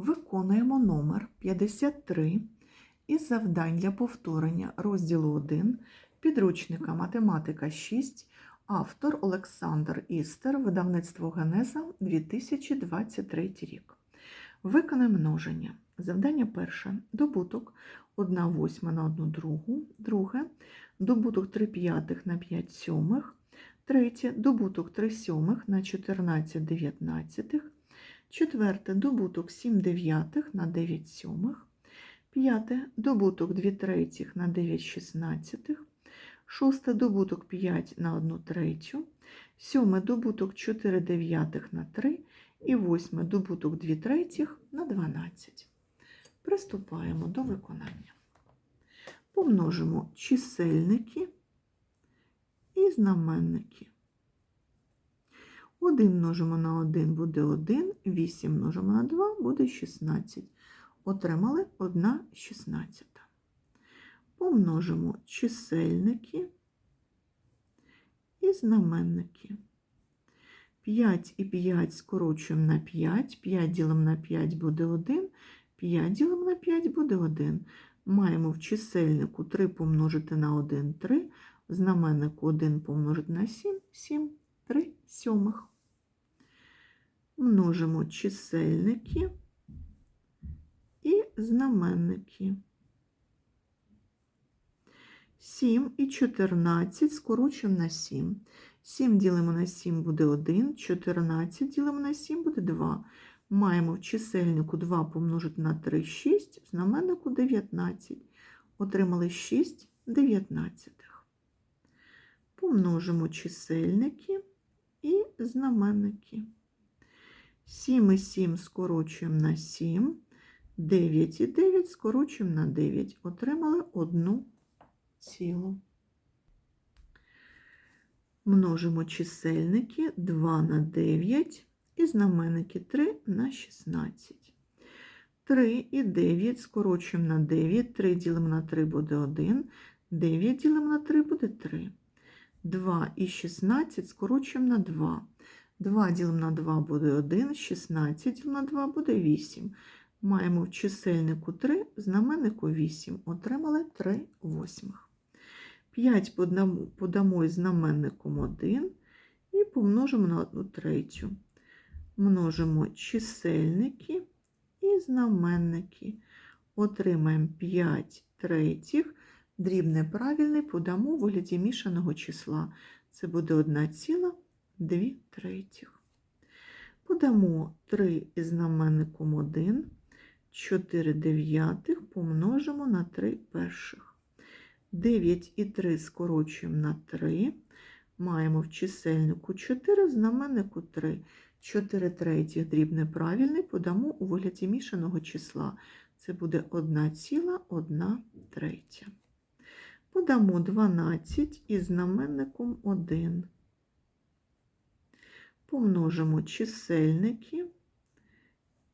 Виконуємо номер 53 із завдань для повторення розділу 1 підручника Математика 6, автор Олександр Істер, видавництво Генеза 2023 рік. Виконай множення. Завдання перше. Добуток 1 восьма на 1 другу. Друге. Добуток 3 п'ятих на 5 сьомих. Третє. Добуток 3 сьомих на 14 дев'ятнадцятих. Четверте добуток 7 дев'ятих на 9 сьомих. П'яте добуток 2 третіх на 9 шістнадцятих. Шосте добуток 5 на 1 третю. Сьоме добуток 4 дев'ятих на 3. І восьме добуток 2 третіх на 12. Приступаємо до виконання. Помножимо чисельники і знаменники. 1 множимо на 1 буде 1, 8 множимо на 2 буде 16. Отримали 1 шістнадцята. Помножимо чисельники і знаменники. 5 і 5 скорочуємо на 5, 5 ділимо на 5 буде 1, 5 ділимо на 5 буде 1. Маємо в чисельнику 3 помножити на 1 3, в знаменнику 1 помножити на 7 7, 3 сьомих. Множимо чисельники і знаменники. 7 і 14 скорочуємо на 7. 7 ділимо на 7 буде 1, 14 ділимо на 7 буде 2. Маємо в чисельнику 2 помножити на 3 6, знаменнику 19. Отримали 6 дев'ятнадцятих. Помножимо чисельники і знаменники. 7 і 7 скорочуємо на 7, 9 і 9 скорочуємо на 9. Отримали 1 цілу. Множимо чисельники 2 на 9 і знаменники 3 на 16. 3 і 9 скорочуємо на 9, 3 ділимо на 3 буде 1, 9 ділимо на 3 буде 3. 2 і 16 скорочуємо на 2. 2 ділимо на 2 буде 1, 16 ділимо на 2 буде 8. Маємо в чисельнику 3, в знаменнику 8. Отримали 3 восьмих. 5 подамо, із знаменником 1 і помножимо на 1 третю. Множимо чисельники і знаменники. Отримаємо 5 третіх. Дрібне правильне подамо у вигляді мішаного числа. Це буде 1,2 третіх. Подамо 3 із знаменником 1, 4 дев'ятих помножимо на 3 перших. 9 і 3 скорочуємо на 3. Маємо в чисельнику 4, в знаменнику 3. 4 третіх дрібне правильне подамо у вигляді мішаного числа. Це буде 1,1 третя. Подамо 12 із знаменником 1. Помножимо чисельники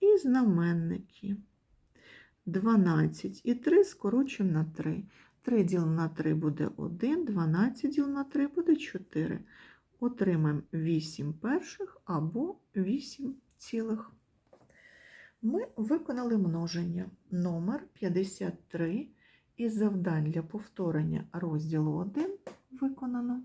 і знаменники. 12 і 3 скорочуємо на 3. 3 ділимо на 3 буде 1, 12 ділимо на 3 буде 4. Отримаємо 8 перших або 8 цілих. Ми виконали множення номер 53 із завдань для повторення розділу 1 виконано.